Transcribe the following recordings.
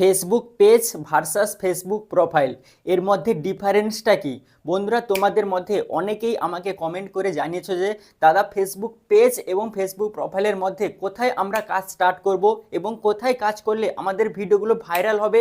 Facebook page versus Facebook profile এর মধ্যে ডিফারেন্সটা কি? বন্ধুরা, তোমাদের মধ্যে অনেকেই আমাকে কমেন্ট করে জানিয়েছো যে, দাদা ফেসবুক পেজ এবং ফেসবুক প্রোফাইলের মধ্যে কোথায় আমরা কাজ স্টার্ট করব এবং কোথায় কাজ করলে আমাদের ভিডিওগুলো ভাইরাল হবে?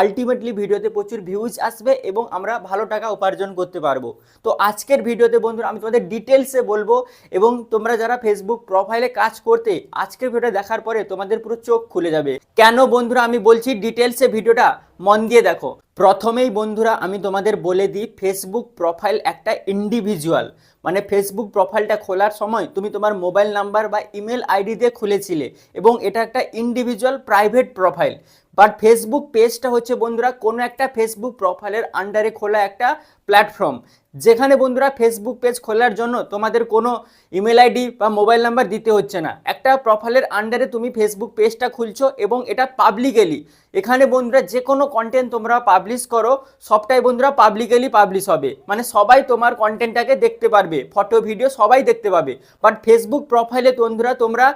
আলটিমেটলি ভিডিওতে প্রচুর ভিউজ আসবে এবং আমরা ভালো টাকা উপার্জন করতে পারব। তো আজকের ভিডিওতে বন্ধুরা, আমি তোমাদের ডিটেলসে বলব এবং তোমরা যারা ফেসবুক প্রোফাইলে কাজ করতে, আজকের ভিডিও দেখার পরে তোমাদের পুরো চোখ খুলে যাবে। কেন বন্ধুরা, আমি বলছি ডিটেলসে ভিডিওটা মন দিয়ে দেখো। প্রথমেই বন্ধুরা আমি তোমাদের বলে দিই ফেসবুক প্রোফাইল একটা ইন্ডিভিজুয়াল মানে ফেসবুক প্রোফাইলটা খোলার সময় তুমি তোমার মোবাইল নাম্বার বা ইমেল আইডি দিয়ে খুলেছিলে এবং এটা একটা individual private profile but Facebook পেজটা হচ্ছে বন্ধুরা কোনো একটা ফেসবুক প্রোফাইলের আন্ডারে খোলা একটা প্ল্যাটফর্ম যেখানে বন্ধুরা ফেসবুক পেজ খোলার জন্য তোমাদের কোনো ইমেল আইডি বা মোবাইল নাম্বার দিতে হচ্ছে না। একটা প্রোফাইলের আন্ডারে তুমি ফেসবুক পেজটা খুলছো এবং এটা পাবলিকেলি এখানে বন্ধুরা যে কোনো কন্টেন্ট তোমরা পাবলিশ করো, সবটাই বন্ধুরা পাবলিকেলি পাবলিশ হবে। মানে সবাই তোমার কন্টেন্টটাকে দেখতে পারবে ফটো ভিডিও সবাই দেখতে পাবে। বাট ফেসবুক প্রোফাইলে বন্ধুরা তোমরা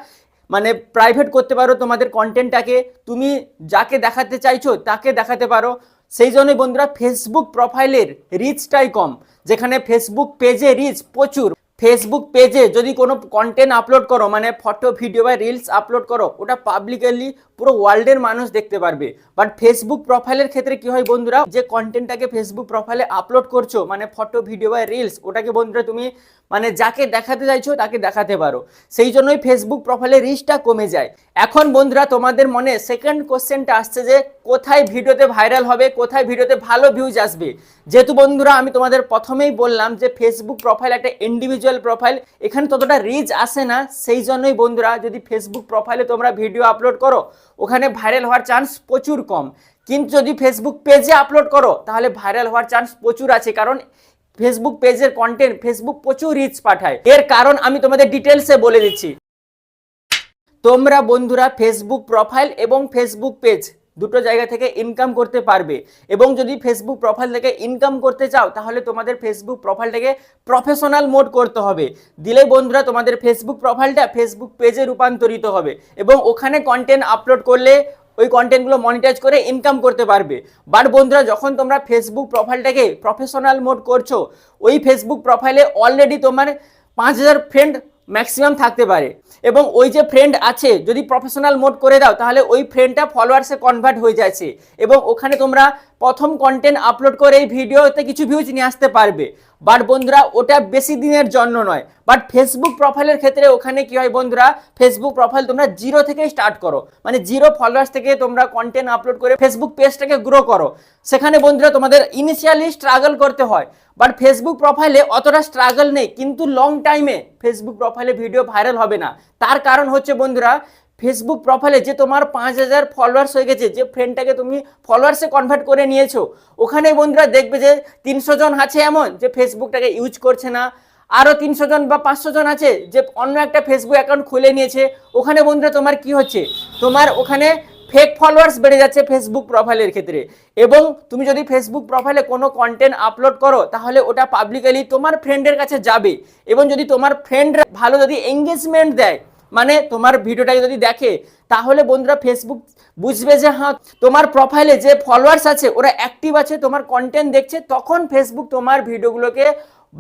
মানে প্রাইভেট করতে পারো তোমাদের কন্টেন্টটাকে তুমি যাকে দেখাতে চাইছো তাকে দেখাতে পারো। সেই জন্যই বন্ধুরা ফেসবুক প্রোফাইলের রিচটাই কম। যেখানে ফেসবুক পেজে রিচ প্রচুর। ফেসবুক পেজে যদি কোনো কন্টেন্ট আপলোড করো মানে ফটো ভিডিও বা রিলস আপলোড করো, ওটা পাবলিকালি পুরো ওয়ার্ল্ডের মানুষ দেখতে পারবে। বাট ফেসবুক প্রোফাইলের ক্ষেত্রে কি হয় বন্ধুরা, যে কন্টেন্টটাকে ফেসবুক প্রোফাইলে আপলোড করছ মানে ফটো ভিডিও বা রিলস ওটাকে বন্ধুরা তুমি মানে যাকে দেখাতে চাইছো, তাকে দেখাতে পারো। সেই জন্যই ফেসবুক প্রোফাইলের রিচটা কমে যায়। এখন বন্ধুরা তোমাদের মনে সেকেন্ড কোশ্চেনটা আসছে যে, কোথায় ভিডিওতে ভাইরাল হবে, কোথায় ভিডিওতে ভালো ভিউজ আসবে? যেহেতু বন্ধুরা আমি তোমাদের প্রথমেই বললাম যে ফেসবুক প্রোফাইল একটা ইন্ডিভিজুয়াল প্রোফাইল এখানে ততটা রিচ আসে না। সেই জন্যই বন্ধুরা, যদি ফেসবুক প্রোফাইলে তোমরা ভিডিও আপলোড করো, ওখানে ভাইরাল হওয়ার চান্স প্রচুর কম। কিন্তু যদি ফেসবুক পেজে আপলোড করো, তাহলে ভাইরাল হওয়ার চান্স প্রচুর আছে। কারণ ফেসবুক পেজের কন্টেন্ট ফেসবুক প্রচুর রিচ পাঠায়। এর কারণ আমি তোমাদের ডিটেলসে বলে দিচ্ছি। তোমরা বন্ধুরা ফেসবুক প্রোফাইল এবং ফেসবুক পেজ দুটো জায়গা থেকে ইনকাম করতে পারবে। এবং যদি ফেসবুক প্রোফাইল থেকে ইনকাম করতে চাও, তাহলে তোমাদের ফেসবুক প্রোফাইলটাকে প্রফেশনাল মোড করতে হবে। দিলেই বন্ধুরা, তোমাদের ফেসবুক প্রোফাইলটা ফেসবুক পেজে রূপান্তরিত হবে এবং ওখানে কন্টেন্ট আপলোড করলে ওই কন্টেন্টগুলো মনিটাইজ করে ইনকাম করতে পারবে। বাট বন্ধুরা, যখন তোমরা ফেসবুক প্রোফাইলটাকে প্রফেশনাল মোড করছ, ওই ফেসবুক প্রোফাইলে অলরেডি তোমার পাঁচ হাজার ফ্রেন্ড ম্যাক্সিমাম থাকতে পারে। এবং ওই যে ফ্রেন্ড আছে, যদি প্রফেশনাল মোড করে দাও, তাহলে ওই ফ্রেন্ডটা ফলোয়ার্সে কনভার্ট হয়ে যাচ্ছে। এবং ওখানে তোমরা প্রথম কন্টেন্ট আপলোড করে এই ভিডিওতে কিছু ভিউজ নিয়ে আসতে পারবে। বাট বন্ধুরা, ওটা বেশি দিনের জন্য নয়। বাট ফেসবুক প্রোফাইলের ক্ষেত্রে ওখানে কি হয় বন্ধুরা? ফেসবুক প্রোফাইল তোমরা জিরো থেকে স্টার্ট করো। মানে জিরো ফলোয়ার্স থেকে তোমরা কন্টেন্ট আপলোড করে ফেসবুক পেজটাকে গ্রো করো। সেখানে বন্ধুরা তোমাদের ইনিশিয়ালি স্ট্রাগল করতে হয়। বাট ফেসবুক প্রোফাইলে অতটা স্ট্রাগল নেই। কিন্তু লং টাইমে ফেসবুক প্রোফাইলে ভিডিও ভাইরাল হবে না। তার কারণ হচ্ছে বন্ধুরা ফেসবুক প্রোফাইলে যে তোমার পাঁচ হাজার ফলোয়ার্স হয়ে গেছে, যে ফ্রেন্ডটাকে তুমি ফলোয়ার্সে কনভার্ট করে নিয়েছো, ওখানে বন্ধুরা দেখবে যে তিনশো জন আছে এমন, যে ফেসবুকটাকে ইউজ করছে না। আরও তিনশো জন বা পাঁচশো জন আছে, যে অন্য একটা ফেসবুক অ্যাকাউন্ট খুলে নিয়েছে, ওখানে বন্ধুরা তোমার কি হচ্ছে? তোমার ওখানে ফেক ফলোয়ার্স বেড়ে যাচ্ছে ফেসবুক প্রোফাইলের ক্ষেত্রে। এবং তুমি যদি ফেসবুক প্রোফাইলে কোনো কন্টেন্ট আপলোড করো, তাহলে ওটা পাবলিকালি তোমার ফ্রেন্ডের কাছে যাবে। এবং যদি তোমার ফ্রেন্ড ভালো যদি এঙ্গেজমেন্ট দেয় মানে তোমার ভিডিওটাকে যদি দেখে, তাহলে বন্ধুরা ফেসবুক বুঝবে যে হ্যাঁ তোমার প্রোফাইলে যে ফলোয়ার্স আছে, ওরা অ্যাক্টিভ আছে, তোমার কন্টেন্ট দেখছে, তখন ফেসবুক তোমার ভিডিওগুলোকে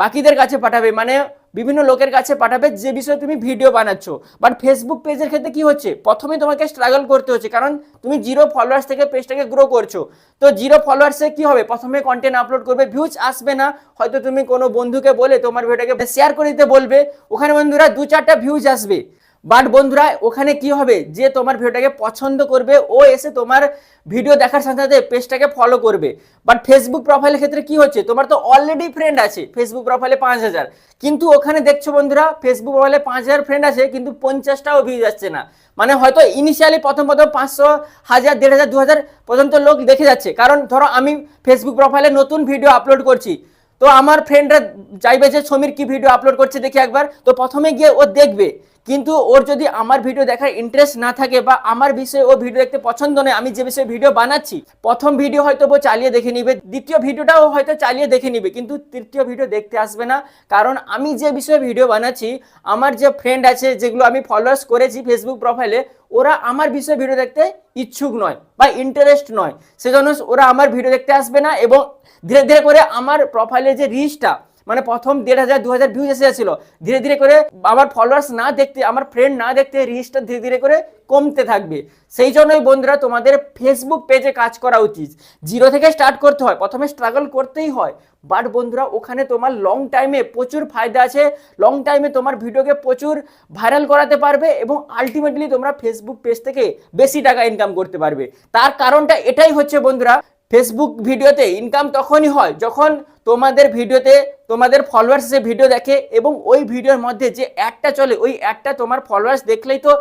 বাকিদের কাছে পাঠাবে মানে বিভিন্ন লোকের কাছে পাঠাবে যে বিষয়ে তুমি ভিডিও বানাচ্ছ। বাট ফেসবুক পেজের ক্ষেত্রে কি হচ্ছে? প্রথমে তোমাকে স্ট্রাগল করতে হচ্ছে, কারণ তুমি জিরো ফলোয়ার্স থেকে পেজটাকে গ্রো করছ। তো জিরো ফলোয়ার্সে কি হবে? প্রথমে কন্টেন্ট আপলোড করবে ভিউজ আসবে না। হয়তো তুমি কোনো বন্ধুকে বলে তোমার ভিডিওটাকে শেয়ার করে দিতে বলবে। ওখানে বন্ধুরা দু চারটা ভিউজ আসবে। বাট বন্ধুরা, ওখানে কি হবে? যে তোমার ভিডিওটাকে পছন্দ করবে, ও এসে তোমার ভিডিও দেখার সাথে সাথে পেজটাকে ফলো করবে। বাট ফেসবুক প্রোফাইলের ক্ষেত্রে কি হচ্ছে? তোমার তো অলরেডি ফ্রেন্ড আছে ফেসবুক প্রোফাইলে পাঁচ হাজার। কিন্তু ওখানে দেখছ বন্ধুরা ফেসবুক প্রোফাইলে পাঁচ হাজার ফ্রেন্ড আছে, কিন্তু পঞ্চাশটাও ভিউ যাচ্ছে না। মানে হয়তো ইনিশিয়ালি প্রথম প্রথম পাঁচশো, হাজার, দেড় হাজার, দু হাজার পর্যন্ত লোক দেখে যাচ্ছে। কারণ ধরো আমি ফেসবুক প্রোফাইলে নতুন ভিডিও আপলোড করছি। তো আমার ফ্রেন্ডরা চাইবে যে, সমীর কি ভিডিও আপলোড করছে দেখি একবার। তো প্রথমে গিয়ে ও দেখবে। কিন্তু ওর যদি আমার ভিডিও দেখার ইন্টারেস্ট না থাকে বা আমার বিষয়ে ও ভিডিও দেখতে পছন্দ নয়, আমি যে বিষয়ে ভিডিও বানাচ্ছি, প্রথম ভিডিও হয়তো ও চালিয়ে দেখে নিবে, দ্বিতীয় ভিডিওটাও হয়তো চালিয়ে দেখে নিবে, কিন্তু তৃতীয় ভিডিও দেখতে আসবে না। কারণ আমি যে বিষয়ে ভিডিও বানাচ্ছি, আমার যে ফ্রেন্ড আছে, যেগুলো আমি ফলোয়ার্স করেছি ফেসবুক প্রোফাইলে ওরা আমার বিষয়ে ভিডিও দেখতে ইচ্ছুক নয় বা ইন্টারেস্ট নয়। সেজন্য ওরা আমার ভিডিও দেখতে আসবে না এবং ধীরে ধীরে করে আমার প্রোফাইলের যে রিচটা মানে প্রথম দেড় হাজার, দু হাজার ভিউজ এসেছিল ধীরে ধীরে করে আমার ফলোয়ার্স না দেখতে, আমার ফ্রেন্ড না দেখতে রিচটা ধীরে ধীরে করে কমতে থাকবে। সেই জন্যই বন্ধুরা তোমাদের ফেসবুক পেজে কাজ করা উচিত। জিরো থেকে স্টার্ট করতে হয়, প্রথমে স্ট্রাগল করতেই হয়। বাট বন্ধুরা, ওখানে তোমার লং টাইমে প্রচুর ফায়দা আছে। লং টাইমে তোমার ভিডিওকে প্রচুর ভাইরাল করাতে পারবে এবং আলটিমেটলি তোমরা ফেসবুক পেজ থেকে বেশি টাকা ইনকাম করতে পারবে। তার কারণটা এটাই হচ্ছে বন্ধুরা ফেসবুক ভিডিওতে ইনকাম তখনই হয় যখন তোমাদের ভিডিওতে তোমাদের ফলোয়ার্স যে ভিডিও দেখে এবং ওই ভিডিওর মধ্যে যে অ্যাডটা চলে, ওই অ্যাডটা তোমার ফলোয়ার্স দেখলেই তো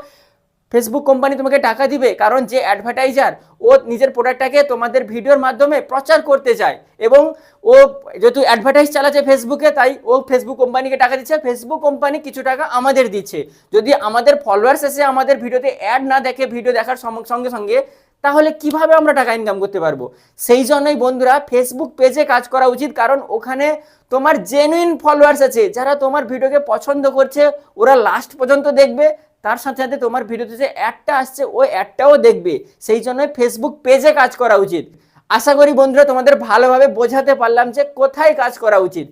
ফেসবুক কোম্পানি তোমাকে টাকা দিবে। কারণ যে অ্যাডভার্টাইজার ও নিজের প্রোডাক্টটাকে তোমাদের ভিডিওর মাধ্যমে প্রচার করতে চায় এবং ও যেহেতু অ্যাডভার্টাইজ চালাচ্ছে ফেসবুকে তাই ও ফেসবুক কোম্পানিকে টাকা দিচ্ছে। ফেসবুক কোম্পানি কিছু টাকা আমাদের দিচ্ছে। যদি আমাদের ফলোয়ার্স এসে আমাদের ভিডিওতে অ্যাড না দেখে ভিডিও দেখার সঙ্গে সঙ্গে তাহলে কীভাবে আমরা টাকা ইনকাম করতে পারব? সেই জন্যই বন্ধুরা ফেসবুক পেজে কাজ করা উচিত, কারণ ওখানে তোমার জেনুইন ফলোয়ার্স আছে। যারা তোমার ভিডিওকে পছন্দ করছে, ওরা লাস্ট পর্যন্ত দেখবে। তার সাথে সাথে তোমার ভিডিওতে যে অ্যাডটা আসছে, ওই অ্যাডটাও দেখবে। সেই জন্যই ফেসবুক পেজে কাজ করা উচিত। আশা করি বন্ধুরা তোমাদের ভালোভাবে বোঝাতে পারলাম যে কোথায় কাজ করা উচিত।